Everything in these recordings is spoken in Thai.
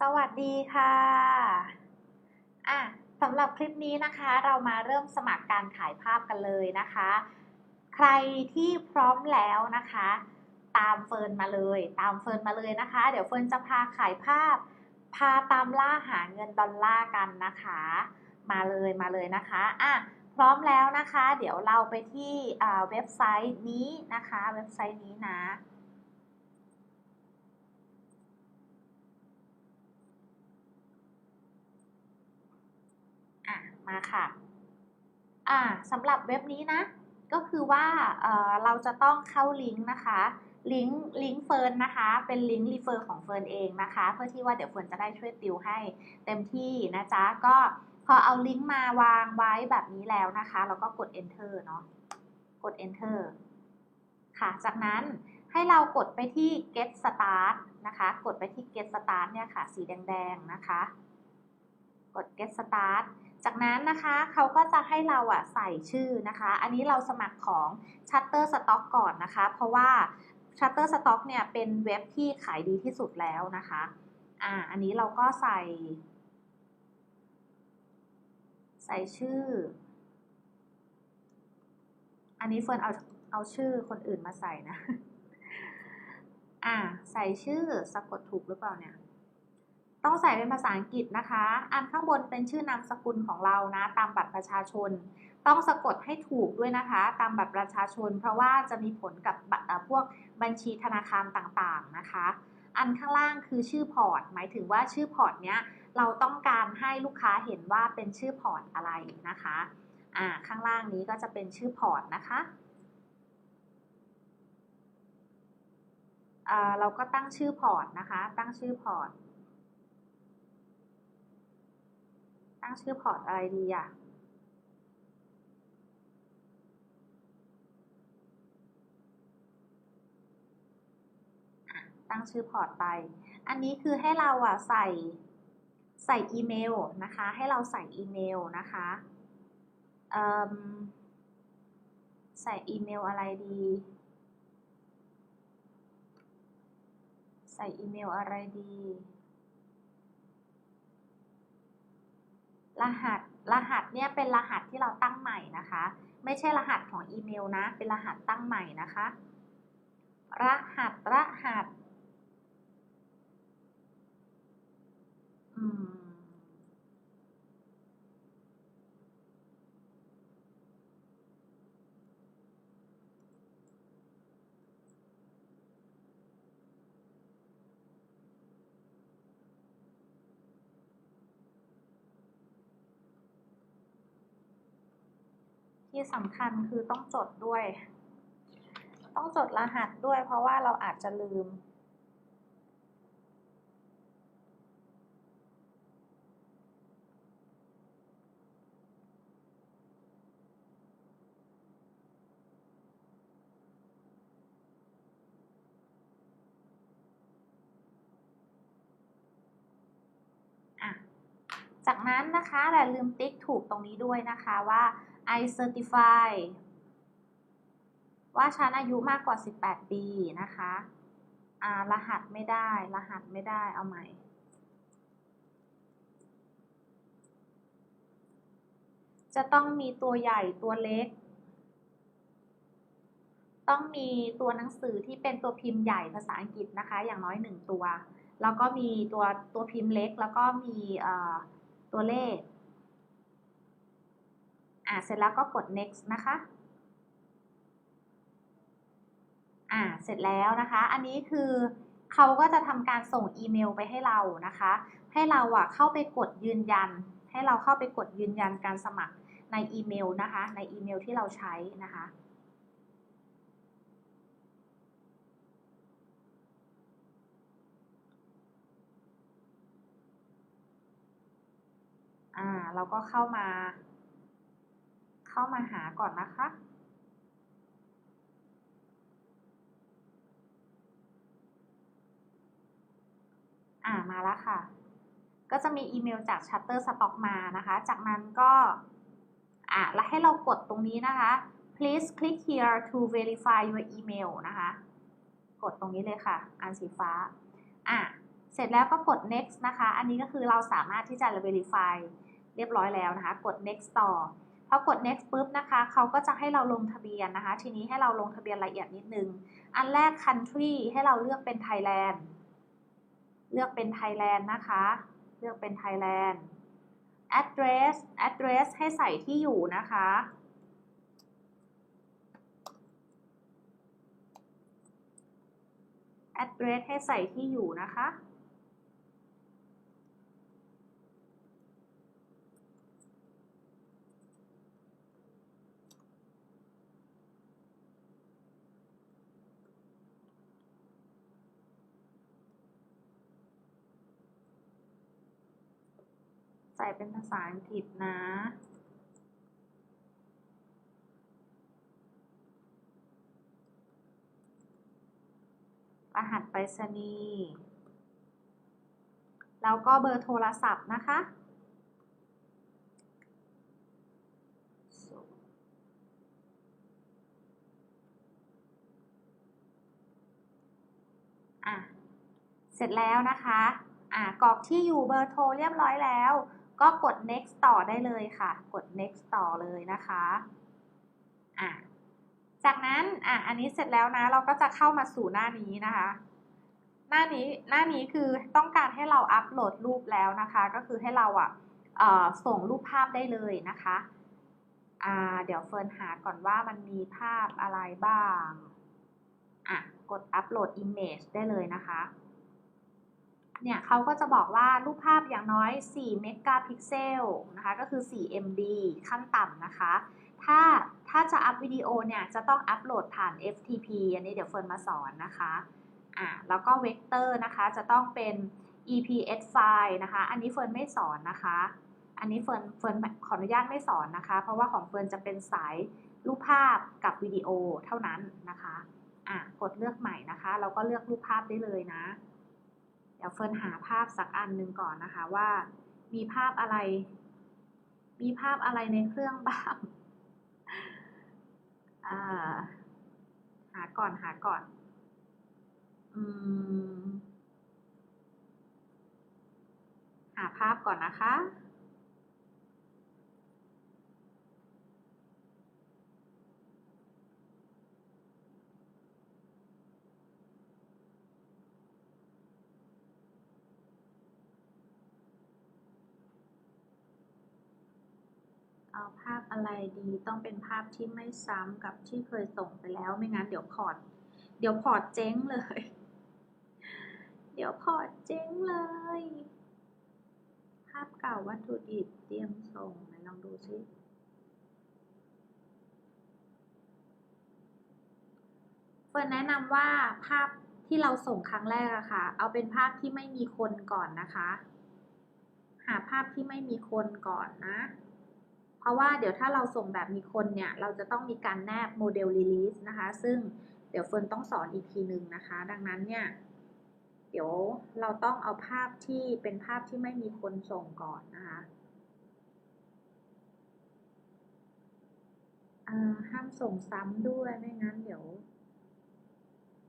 สวัสดีค่ะอะสำหรับคลิปนี้นะคะ เรามาเริ่มสมัครการขายภาพกันเลยนะคะ ใครที่พร้อมแล้วนะคะ ตามเฟิร์นมาเลย ตามเฟิร์นมาเลยนะคะ เดี๋ยวเฟิร์นจะพาขายภาพ พาตามล่าหาเงินดอลลาร์กันนะคะ มาเลยมาเลยนะคะอะพร้อมแล้วนะคะ เดี๋ยวเราไปที่เว็บไซต์นี้นะคะ เว็บไซต์นี้นะ อะ มาค่ะอ่าสำหรับเว็บนี้นะ ก็คือว่าเเราจะต้องเข้าลิงก์นะคะ ลิงก์ลิงก์เฟิร์นนะคะ เป็นลิงก์รีเฟอร์ของเฟิร์นเองนะคะ เพื่อที่ว่าเดี๋ยวเฟิร์นจะได้ช่วยติวให้เต็มที่นะจ๊ะ ก็พอเอาลิงก์มาวางไว้แบบนี้แล้วนะคะ แล้วก็กด enter เนาะ กด enter ค่ะ จากนั้นให้เรากดไปที่ get start นะคะ กดไปที่ get start เนี่ยค่ะ สีแดงๆนะคะ กด get start จากนั้นนะคะเขาก็จะให้เราอะใส่ชื่อนะคะ อันนี้เราสมัครของ Shutterstock ก่อนนะคะ เพราะว่า Shutterstock เนี่ยเป็นเว็บที่ขายดีที่สุดแล้วนะคะอ่าอันนี้เราก็ใส่ ใส่ชื่อ อันนี้เฟิร์นเอาเอาชื่อคนอื่นมาใส่นะอ่าใส่ชื่อสะกดถูกหรือเปล่าเนี่ย ต้องใส่เป็นภาษาอังกฤษนะคะ อันข้างบนเป็นชื่อนามสกุลของเรานะ ตามบัตรประชาชน ต้องสะกดให้ถูกด้วยนะคะ ตามบัตรประชาชน เพราะว่าจะมีผลกับบัตรพวกบัญชีธนาคารต่างๆนะคะ อันข้างล่างคือชื่อพอร์ต หมายถึงว่าชื่อพอร์ตเนี้ยเราต้องการให้ลูกค้าเห็นว่าเป็นชื่อพอร์ตอะไรนะคะ อ่า ข้างล่างนี้ก็จะเป็นชื่อพอร์ตนะคะอ่าเราก็ตั้งชื่อพอร์ตนะคะ ตั้งชื่อพอร์ต ตั้งชื่อพอร์ตอะไรดีอะตั้งชื่อพอร์ตไป อันนี้คือให้เราอะใส่ใส่อีเมลนะคะ ให้เราใส่อีเมลนะคะใส่อีเมลอะไรดี ใส่อีเมลอะไรดี รหัส รหัสเนี่ยเป็นรหัสที่เราตั้งใหม่นะคะ ไม่ใช่รหัสของอีเมลนะ เป็นรหัสตั้งใหม่นะคะ รหัส รหัส อืม ที่สำคัญคือต้องจดด้วย ต้องจดรหัสด้วยเพราะว่าเราอาจจะลืม จากนั้นนะคะแต่ลืมติ๊กถูกตรงนี้ด้วยนะคะว่า I certify ว่าฉันอายุมากกว่า 18 ปีนะคะอ่ารหัสไม่ได้ รหัสไม่ได้ เอาใหม่ จะต้องมีตัวใหญ่ตัวเล็ก ต้องมีตัวหนังสือที่เป็นตัวพิมพ์ใหญ่ภาษาอังกฤษนะคะ อย่างน้อยหนึ่งตัว แล้วก็มีตัวตัวพิมพ์เล็ก แล้วก็มีตัวเลข อ่าเสร็จแล้วก็กด next นะคะอ่าเสร็จแล้วนะคะ อันนี้คือเขาก็จะทำการส่งอีเมลไปให้เรานะคะ ให้เราอะเข้าไปกดยืนยัน ให้เราเข้าไปกดยืนยันการสมัครในอีเมลนะคะ ในอีเมลที่เราใช้นะคะอ่าเราก็เข้ามา เข้ามาหาก่อนนะคะ อ่ามาแล้วค่ะ ก็จะมีอีเมลจาก Shutterstock มานะคะ จากนั้นก็อ่าแล้วให้เรากดตรงนี้นะคะ please click here to verify your email นะคะ กดตรงนี้เลยค่ะ อันสีฟ้า อะ เสร็จแล้วก็กด next นะคะ อันนี้ก็คือเราสามารถที่จะ verify เรียบร้อยแล้วนะคะ กด next ต่อ พอกด next ปุ๊บนะคะเขาก็จะให้เราลงทะเบียนนะคะ ทีนี้ให้เราลงทะเบียนละเอียดนิดนึง อันแรก country ให้เราเลือกเป็น Thailand เลือกเป็น Thailand นะคะ เลือกเป็น Thailand address address ให้ใส่ที่อยู่นะคะ address ให้ใส่ที่อยู่นะคะ ใส่เป็นภาษาอังกฤษนะ รหัสไปรษณีย์แล้วก็เบอร์โทรศัพท์นะคะอะเสร็จแล้วนะคะ อะกรอกที่อยู่เบอร์โทรเรียบร้อยแล้ว ก็กด next ต่อได้เลยค่ะ กด next ต่อเลยนะคะอะจากนั้นอะอันนี้เสร็จแล้วนะเราก็จะเข้ามาสู่หน้านี้นะคะ หน้านี้หน้านี้คือต้องการให้เราอัปโหลดรูปแล้วนะคะ ก็คือให้เราอะส่งรูปภาพได้เลยนะคะอ่าเดี๋ยวเฟิร์นหาก่อนว่ามันมีภาพอะไรบ้างอะกดอัปโหลด image ได้เลยนะคะ เนี่ยเขาก็จะบอกว่ารูปภาพอย่างน้อย 4 เมกะพิกเซลนะคะก็คือ 4 MB ขั้นต่ำนะคะ ถ้าถ้าจะอัพวิดีโอเนี่ยจะต้องอัปโหลดผ่าน FTP อันนี้เดี๋ยวเฟิร์นมาสอนนะคะอ่าแล้วก็เวกเตอร์นะคะจะต้องเป็น EPS ไฟล์นะคะ อันนี้เฟิร์นไม่สอนนะคะ อันนี้เฟิร์นเฟิร์นขออนุญาตไม่สอนนะคะ เพราะว่าของเฟิร์นจะเป็นสายรูปภาพกับวิดีโอเท่านั้นนะคะอะกดเลือกใหม่นะคะ เราก็เลือกรูปภาพได้เลยนะ เดี๋ยวเฟิร์นหาภาพสักอันหนึ่งก่อนนะคะว่า มีภาพอะไร มีภาพอะไรในเครื่องบ้างาหาก่อนหาก่อนอืมหาภาพก่อนนะคะ เอาภาพอะไรดีต้องเป็นภาพที่ไม่ซ้ำกับที่เคยส่งไปแล้วไม่งั้นเดี๋ยวพอร์ตเดี๋ยวพอร์ตเจ๊งเลย เดี๋ยวพอร์ตเจ๊งเลย ภาพเก่าวัตถุดิบเตรียมส่งไหนลองดูซิเฟิร์นแนะนำว่าภาพที่เราส่งครั้งแรกอะค่ะ เอาเป็นภาพที่ไม่มีคนก่อนนะคะ หาภาพที่ไม่มีคนก่อนนะ เพราะว่าเดี๋ยวถ้าเราส่งแบบมีคนเนี่ย เราจะต้องมีการแนบโมเดล release นะคะ ซึ่งเดี๋ยวเฟิร์นต้องสอนอีกทีหนึ่งนะคะ ดังนั้นเนี่ย เดี๋ยวเราต้องเอาภาพที่เป็นภาพที่ไม่มีคนส่งก่อนนะคะห้ามส่งซ้ำด้วยไม่งั้นเดี๋ยว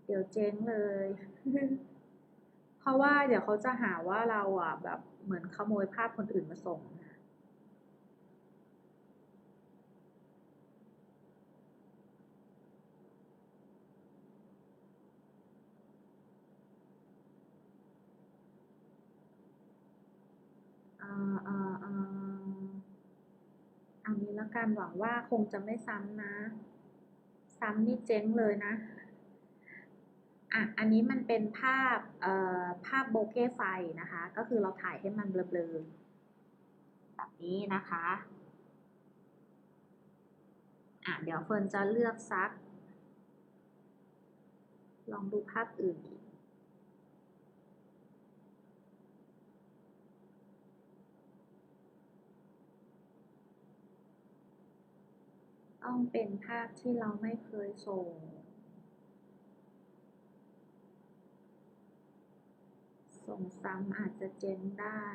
เดี๋ยวเจ๊งเลย เพราะว่าเดี๋ยวเขาจะหาว่าเราอะแบบเหมือนขโมยภาพคนอื่นมาส่งนะ อ่าอ่าอ่า เอานี้แล้วกันหวังว่าคงจะไม่ซ้ำนะ ซ้ำนี่เจ๊งเลยนะอะอันนี้มันเป็นภาพเอ่อภาพโบเก้ไฟนะคะ ก็คือเราถ่ายให้มันเบลอๆแบบนี้นะคะอะเดี๋ยวเฟิร์นจะเลือกซัก ลองดูภาพอื่นอีก ต้องเป็นภาพที่เราไม่เคยส่ง ส่งซ้ำอาจจะเจนได้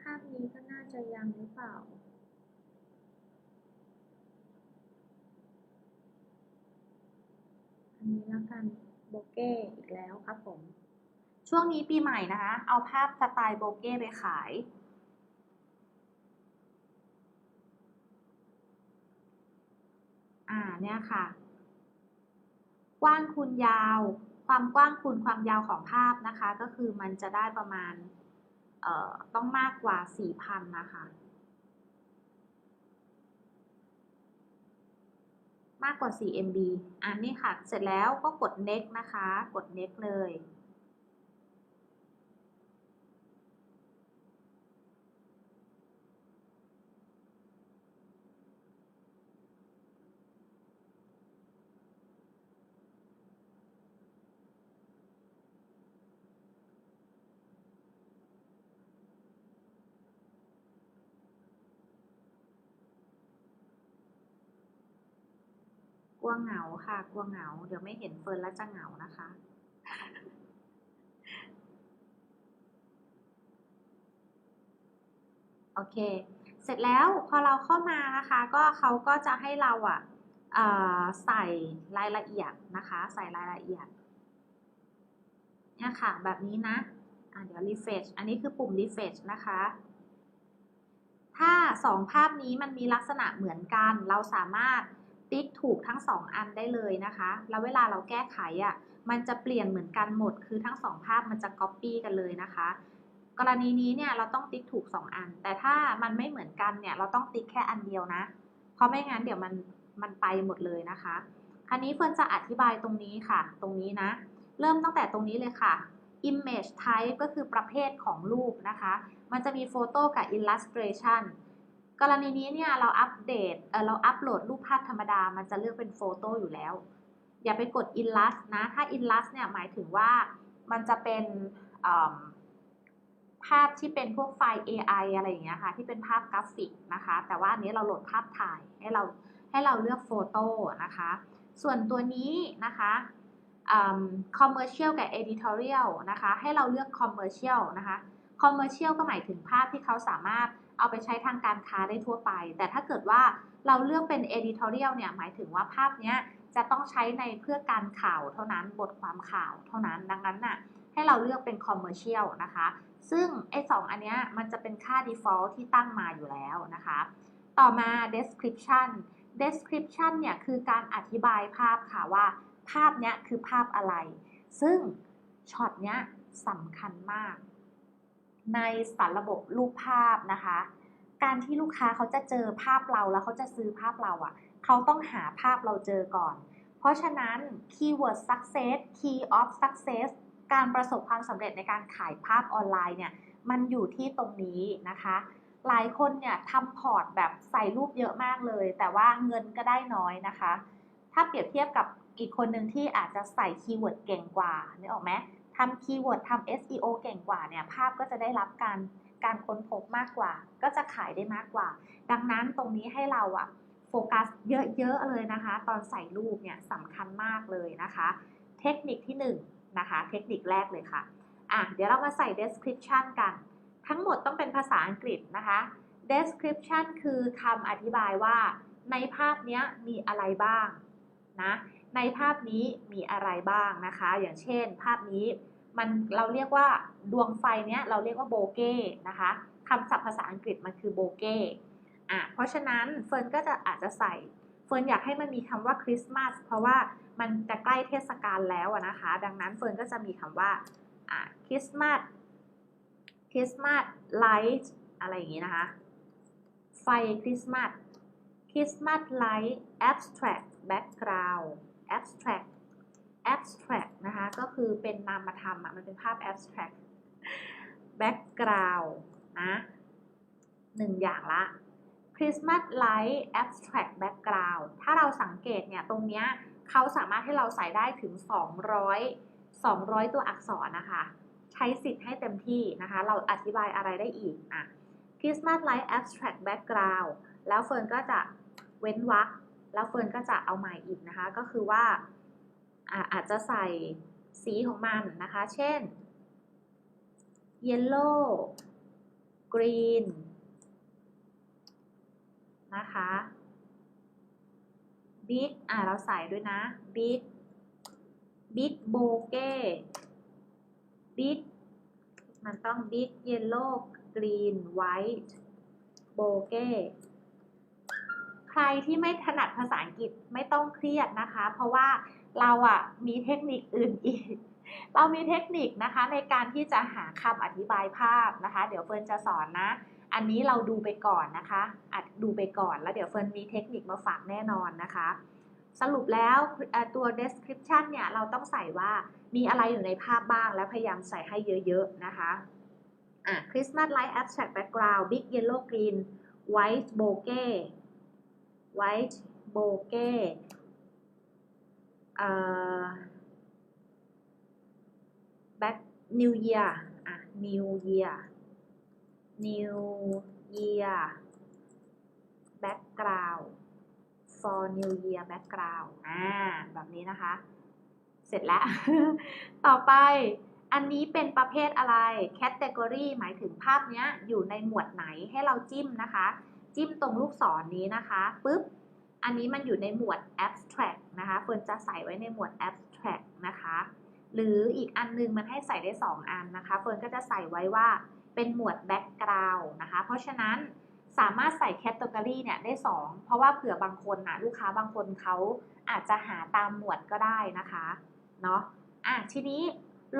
ภาพนี้ก็น่าจะยังหรือเปล่าอันนี้แล้วกันโบเก้อีกแล้วครับผม ช่วงนี้ปีใหม่นะคะ เอาภาพสไตล์โบเก้ไปขาย อ่าเนี่ยค่ะ กว้างคูณยาว ความกว้างคูณความยาวของภาพนะคะ ก็คือมันจะได้ประมาณ เอ่อ ต้องมากกว่า 4,000 นะคะ มากกว่า 4 MB อันนี้ค่ะ เสร็จแล้วก็กด next นะคะ กด next เลย ก ลัวเหงาค่ะ กลัวเหงา เดี๋ยวไม่เห็นเฟิร์นแล้วจะเหงานะคะ โอเค เสร็จแล้วพอเราเข้ามานะคะ ก็เขาก็จะให้เราอะเอ่อใส่รายละเอียดนะคะ ใส่รายละเอียดเนี่ยค่ะ แบบนี้นะะเดี๋ยว refresh อันนี้คือปุ่ม refresh นะคะถ้าสองภาพนี้มันมีลักษณะเหมือนกัน เราสามารถ ติ๊กถูกทั้งสองอันได้เลยนะคะ แล้วเวลาเราแก้ไขอะ มันจะเปลี่ยนเหมือนกันหมด คือทั้งสองภาพมันจะ copy กันเลยนะคะ กรณีนี้เนี่ยเราต้องติ๊กถูก 2 อัน แต่ถ้ามันไม่เหมือนกันเนี่ยเราต้องติ๊กแค่อันเดียวนะ เพราะไม่งั้นเดี๋ยวมันมันไปหมดเลยนะคะ คราวนี้เฟิร์นจะอธิบายตรงนี้ค่ะ ตรงนี้นะ เริ่มตั้งแต่ตรงนี้เลยค่ะ image type ก็คือประเภทของรูปนะคะ มันจะมีโฟโต้กับ illustration กรณีนี้เนี่ยเราอัปเดตเเราอัปโหลดรูปภาพธรรมดา มันจะเลือกเป็นโฟโต้อยู่แล้ว อย่าไปกด illust นะ ถ้า illust เนี่ยหมายถึงว่ามันจะเป็นภาพที่เป็นพวกไฟล์ AI อะไรอย่างเงี้ยค่ะ ที่เป็นภาพกราฟิกนะคะ แต่ว่าอันนี้เราโหลดภาพถ่ายให้เราให้เราเลือกโฟโต้นะคะ ส่วนตัวนี้นะคะ commercial กับ editorial นะคะ ให้เราเลือก commercial นะคะ commercial ก็หมายถึงภาพที่เขาสามารถ เอาไปใช้ทางการค้าได้ทั่วไป แต่ถ้าเกิดว่าเราเลือกเป็น editorial เนี่ยหมายถึงว่าภาพเนี้ยจะต้องใช้ในเพื่อการข่าวเท่านั้นบทความข่าวเท่านั้นดังนั้นน่ะให้เราเลือกเป็น commercial นะคะ ซึ่งไอ้สองอันเนี้ยมันจะเป็นค่า default ที่ตั้งมาอยู่แล้วนะคะ ต่อมา description description เนี่ยคือการอธิบายภาพค่ะว่า ภาพเนี้ยคือภาพอะไร ซึ่งช็อตเนี้ยสำคัญมาก ในสารระบบรูปภาพนะคะ การที่ลูกค้าเขาจะเจอภาพเราแล้วเขาจะซื้อภาพเราอะ่ะ เขาต้องหาภาพเราเจอก่อน เพราะฉะนั้น keyword success key of success การประสบความสำเร็จในการขายภาพออนไลน์เนี่ย มันอยู่ที่ตรงนี้นะคะ หลายคนเนี่ยทำพอร์ตแบบใส่รูปเยอะมากเลย แต่ว่าเงินก็ได้น้อยนะคะ ถ้าเปรียบเทียบกับอีกคนหนึ่งที่อาจจะใส่คีย์เวิร์ดเก่งกว่านึกออกไหม ทำคีย์เวิร์ดทำ SEO เก่งกว่าเนี่ยภาพก็จะได้รับการการค้นพบมากกว่า ก็จะขายได้มากกว่า ดังนั้นตรงนี้ให้เราอะโฟกัสเยอะๆเลยนะคะ ตอนใส่รูปเนี่ยสำคัญมากเลยนะคะ เทคนิคที่1นนะคะเทคนิคแรกเลยค่ะอะ เดี๋ยวเรามาใส่ description กัน ทั้งหมดต้องเป็นภาษาอังกฤษนะคะ description คือคำอธิบายว่า ในภาพนี้มีอะไรบ้างนะในภาพนี้มีอะไรบ้างนะคะ อย่างเช่น ภาพนี้ มันเราเรียกว่าดวงไฟเนี้ยเราเรียกว่าโบเก้นะคะคำศัพท์ภาษาอังกฤษมันคือโบเก้อะเพราะฉะนั้นเฟิร์นก็จะอาจจะใส่เฟิร์นอยากให้มันมีคำว่าคริสต์มาสเพราะว่ามันจะใกล้เทศกาลแล้วนะคะ ดังนั้นเฟิร์นก็จะมีคำว่าอะคริสต์มาสคริสต์มาสไลท์อะไรอย่างนี้นะคะ ไฟคริสต์มาสคริสต์มาสไลท์ abstract background abstract abstract ก็คือเป็นนามธรรมอะมันเป็นภาพ abstract background นะหนึ่งอย่างละ Christmas light abstract background ถ้าเราสังเกตเนี่ย ตรงเนี้ยเขาสามารถให้เราใส่ได้ถึง 200 200 ตัวอักษรนะคะ ใช้สิทธิ์ให้เต็มที่นะคะ เราอธิบายอะไรได้อีกอะ Christmas light abstract background แล้วเฟิร์นก็จะเว้นวรรคแล้วเฟิร์นก็จะเอาใหม่อีกนะคะ ก็คือว่าอาจจะใส่ สีของมันนะคะ เช่น yellow green นะคะ big อ่าเราใส่ด้วยนะ big big bouquet big มันต้อง big yellow green white bouquet ใครที่ไม่ถนัดภาษาอังกฤษไม่ต้องเครียดนะคะ เพราะว่า เราอะมีเทคนิคอื่นอีก เรามีเทคนิคนะคะในการที่จะหาคำอธิบายภาพนะคะ เดี๋ยวเฟิร์นจะสอนนะ อันนี้เราดูไปก่อนนะคะอัดดูไปก่อนแล้วเดี๋ยวเฟิร์นมีเทคนิคมาฝากแน่นอนนะคะ สรุปแล้วตัว description เนี่ยเราต้องใส่ว่ามีอะไรอยู่ในภาพบ้างและพยายามใส่ให้เยอะๆนะคะอะ Christmas light abstract background big yellow green white bouquet white bouquet เอ่อ back new year อะ new year new year background for new year background อ่า แบบนี้นะคะ เสร็จแล้ว ต่อไป อันนี้เป็นประเภทอะไร category หมายถึงภาพเนี้ยอยู่ในหมวดไหนให้เราจิ้มนะคะ จิ้มตรงลูกศรนนี้นะคะปุ๊บ อันนี้มันอยู่ในหมวด abstract นะคะเฟิร์นจะใส่ไว้ในหมวด abstract นะคะ หรืออีกอันนึงมันให้ใส่ได้ 2 อันนะคะเฟิร์นก็จะใส่ไว้ว่าเป็นหมวด background นะคะ เพราะฉะนั้นสามารถใส่ category เนี่ยได้ 2 เพราะว่าเผื่อบางคนนะลูกค้าบางคนเขาอาจจะหาตามหมวดก็ได้นะคะเนาะอะทีนี้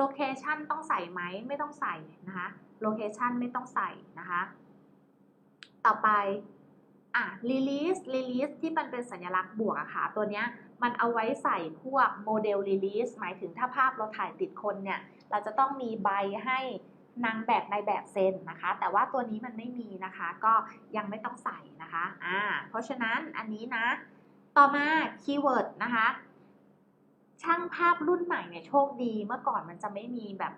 location ต้องใส่ไหมไม่ต้องใส่นะคะ location ไม่ต้องใส่นะคะ ต่อไป อะ release release ที่มันเป็นสัญลักษณ์บวกอะค่ะ ตัวเนี้ยมันเอาไว้ใส่พวกโมเดล release หมายถึงถ้าภาพเราถ่ายติดคนเนี่ย เราจะต้องมีใบให้นางแบบในแบบเซ็นนะคะ แต่ว่าตัวนี้มันไม่มีนะคะ ก็ยังไม่ต้องใส่นะคะอ่าเพราะฉะนั้นอันนี้นะ ต่อมา keyword นะคะ ช่างภาพรุ่นใหม่เนี่ยโชคดีเมื่อก่อนมันจะไม่มีแบบ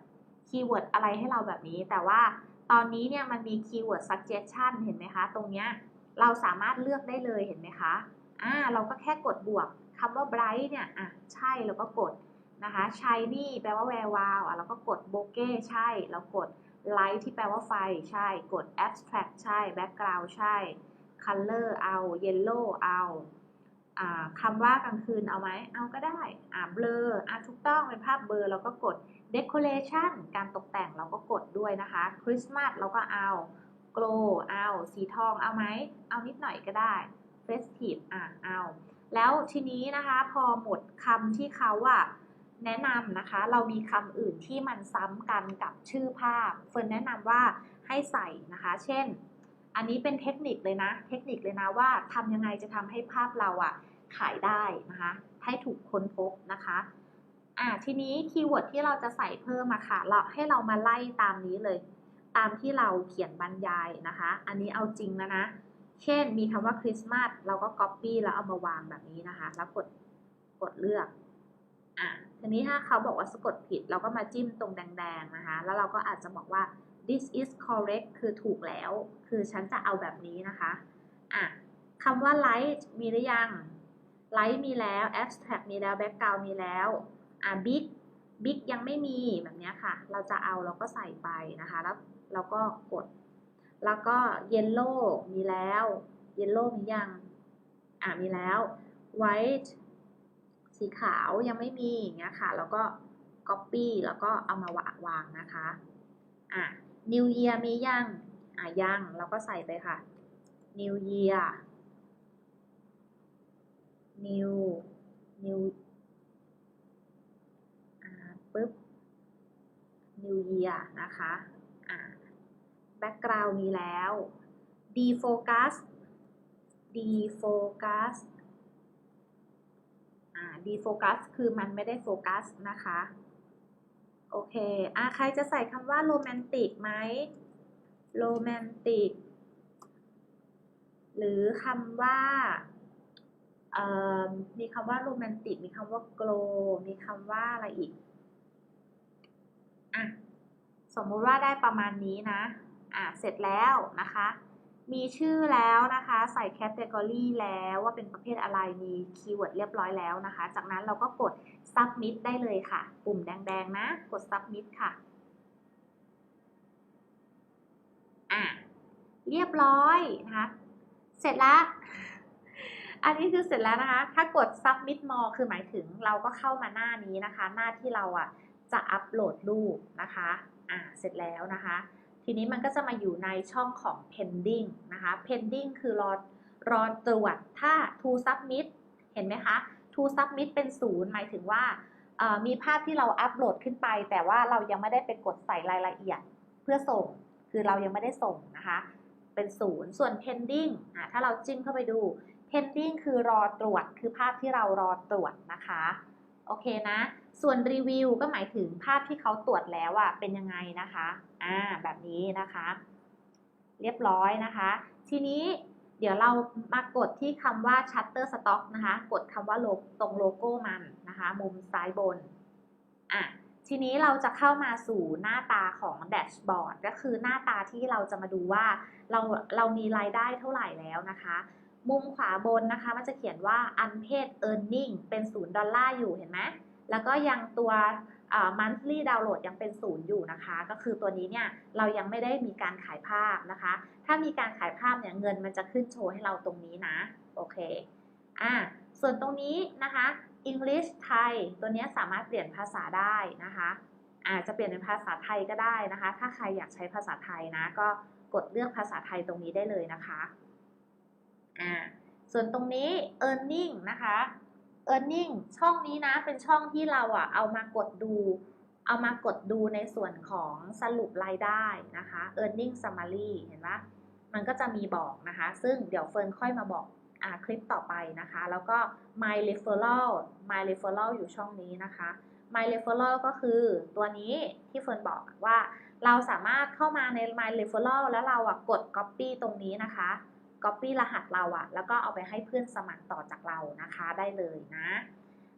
คีย์เวิร์ดอะไรให้เราแบบนี้ แต่ว่าตอนนี้เนี่ยมันมีคีย์เวิร์ด suggestion เห็นไหมคะ ตรงเนี้ย เราสามารถเลือกได้เลยเห็นไหมคะอ่าเราก็แค่กดบวกคำว่า bright เนี่ยอะใช่เราก็กดนะคะ shiny แปลว่าแวววาวอะเราก็กด bokeh ใช่เรากด light ที่แปลว่าไฟใช่ กด abstract ใช่ background ใช่ color เอา yellow เอาคำว่ากลางคืนเอาไหม เอาก็ได้ อ่าเบลออ่าถูกต้องเป็นภาพเบลอเราก็กด decoration การตกแต่งเราก็กดด้วยนะคะ Christmas เราก็เอา glow เอาสีทองเอาไหมเอานิดหน่อยก็ได้ festive อ่าเอาแล้วทีนี้นะคะพอหมดคำที่เขาอะแนะนำนะคะ เรามีคำอื่นที่มันซ้ำกันกับชื่อภาพ เฟิร์นแนะนำว่าให้ใส่นะคะ เช่น อันนี้เป็นเทคนิคเลยนะ เทคนิคเลยนะว่าทำยังไงจะทำให้ภาพเราอะขายได้นะคะ ให้ถูกค้นพบนะคะอ่าทีนี้คีย์เวิร์ดที่เราจะใส่เพิ่มมาค่ะ เราให้เรามาไล่ตามนี้เลย ตามที่เราเขียนบรรยายนะคะ อันนี้เอาจริงแล้วนะ เช่นมีคำว่าคริสต์มาสเราก็ Copy แล้วเอามาวางแบบนี้นะคะ แล้วกดกดเลือกอ่าทีนี้ถ้าเขาบอกว่าสะกดผิด เราก็มาจิ้มตรงแดงๆนะคะ แล้วเราก็อาจจะบอกว่า this is correct คือถูกแล้ว คือฉันจะเอาแบบนี้นะคะอะคำว่า light มีหรือยัง light มีแล้ว abstract มีแล้ว background มีแล้วอะ big big ยังไม่มีแบบนี้ค่ะ เราจะเอาเราก็ใส่ไปนะคะ แล้วเราก็กด แล้วก็ yellow มีแล้ว yellow มียัง อะมีแล้ว white สีขาวยังไม่มีอย่างเงี้ยค่ะ แล้วก็ copy แล้วก็เอามาวางนะคะ อะ New Year มียัง อะยังเราก็ใส่ไปค่ะ New Year New New ปึ๊บ New Year นะคะอ่า Background มีแล้ว Defocus Defocus อ่า Defocus คือมันไม่ได้โฟกัสนะคะ โอเคอะใครจะใส่คำว่าโรแมนติกไหมโรแมนติกหรือคำว่ามีคำว่าโรแมนติก มีคำว่าโกลมีคำว่าอะไรอีก อะสมมุติว่าได้ประมาณนี้นะอะเสร็จแล้วนะคะ มีชื่อแล้วนะคะ ใส่แคตตากรีแล้วว่าเป็นประเภทอะไรมีคีย์เวิร์ดเรียบร้อยแล้วนะคะ จากนั้นเราก็กด submit ได้เลยค่ะ ปุ่มแดงๆนะ กด submit ค่ะอะเรียบร้อยนะคะ เสร็จแล้วอันนี้คือเสร็จแล้วนะคะ ถ้ากด submit more คือหมายถึงเราก็เข้ามาหน้านี้นะคะ หน้าที่เราอะ จะอัปโหลดรูปนะคะอ่าเสร็จแล้วนะคะ ทีนี้มันก็จะมาอยู่ในช่องของ pending นะคะ pending คือรอรอตรวจถ้า to submit เห็นไหมคะ to submit เป็นศูนย์หมายถึงว่ามีภาพที่เราอัปโหลดขึ้นไป แต่ว่าเรายังไม่ได้ไปกดใส่รายละเอียดเพื่อส่ง คือเรายังไม่ได้ส่งนะคะ เป็นศูนย์ส่วน pending อะถ้าเราจิ้มเข้าไปดู pending คือรอตรวจคือภาพที่เรารอตรวจนะคะ โอเคนะ ส่วนรีวิวก็หมายถึงภาพที่เขาตรวจแล้วอะเป็นยังไงนะคะอ่าแบบนี้นะคะ เรียบร้อยนะคะ ทีนี้เดี๋ยวเรามากดที่คำว่า Shutterstock นะคะ กดคำว่าโลตรงโลโก้มันนะคะ มุมซ้ายบนอะทีนี้เราจะเข้ามาสู่หน้าตาของแดชบอร์ดก็คือหน้าตาที่เราจะมาดูว่าเราเรามีรายได้เท่าไหร่แล้วนะคะ มุมขวาบนนะคะ มันจะเขียนว่า unpaid earning เป็น0ดอลลาร์อยู่เห็นไหม แล้วก็ยังตัว monthly download ยังเป็นศูนย์อยู่นะคะ ก็คือตัวนี้เนี่ยเรายังไม่ได้มีการขายภาพนะคะ ถ้ามีการขายภาพเนี่ยเงินมันจะขึ้นโชว์ให้เราตรงนี้นะ โอเค อ่า ส่วนตรงนี้นะคะ English ไทย ตัวนี้สามารถเปลี่ยนภาษาได้นะคะอาจจะเปลี่ยนเป็นภาษาไทยก็ได้นะคะ ถ้าใครอยากใช้ภาษาไทยนะ ก็กดเลือกภาษาไทยตรงนี้ได้เลยนะคะ อ่า ส่วนตรงนี้ earning นะคะ earning ช่องนี้นะเป็นช่องที่เราอะเอามากดดู เอามากดดูในส่วนของสรุปรายได้นะคะ earning summary เห็นไหมมันก็จะมีบอกนะคะ ซึ่งเดี๋ยวเฟิร์นค่อยมาบอกอคลิปต่อไปนะคะ แล้วก็ my referral my referral อยู่ช่องนี้นะคะ my referral ก็คือตัวนี้ที่เฟิร์นบอกว่า เราสามารถเข้ามาใน my referral แล้วเราอะกด copy ตรงนี้นะคะ copy รหัสเราอะแล้วก็เอาไปให้เพื่อนสมัครต่อจากเรานะคะได้เลยนะ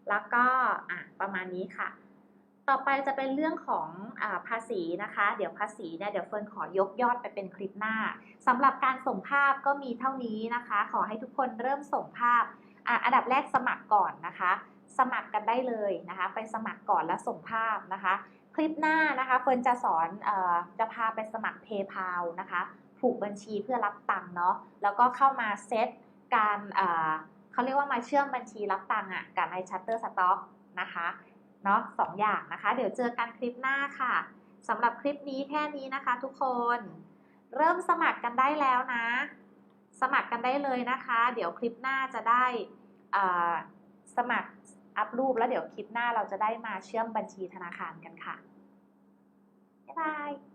แล้วก็อะประมาณนี้ค่ะ ต่อไปจะเป็นเรื่องของอภาษีนะคะ เดี๋ยวภาษีเนี่ยเดี๋ยวเฟิร์นขอยกยอดไปเป็นคลิปหน้าสำหรับการส่งภาพก็มีเท่านี้นะคะ ขอให้ทุกคนเริ่มส่งภาพอะอันดับแรกสมัครก่อนนะคะ สมัครกันได้เลยนะคะ ไปสมัครก่อนแล้วส่งภาพนะคะ คลิปหน้านะคะเฟิร์นจะสอนออจะพาไปสมัคร PayPal นะคะ ผูกบัญชีเพื่อรับตังค์เนาะแล้วก็เข้ามาเซตการเขาเรียกว่ามาเชื่อมบัญชีรับตังค์อะกับใน Shutterstock นะคะเนาะสองอย่างนะคะ เดี๋ยวเจอกันคลิปหน้าค่ะสำหรับคลิปนี้แค่นี้นะคะทุกคน เริ่มสมัครกันได้แล้วนะ สมัครกันได้เลยนะคะ เดี๋ยวคลิปหน้าจะได้สมัครอัพรูปแล้วเดี๋ยวคลิปหน้าเราจะได้มาเชื่อมบัญชีธนาคารกันค่ะ บ๊ายบาย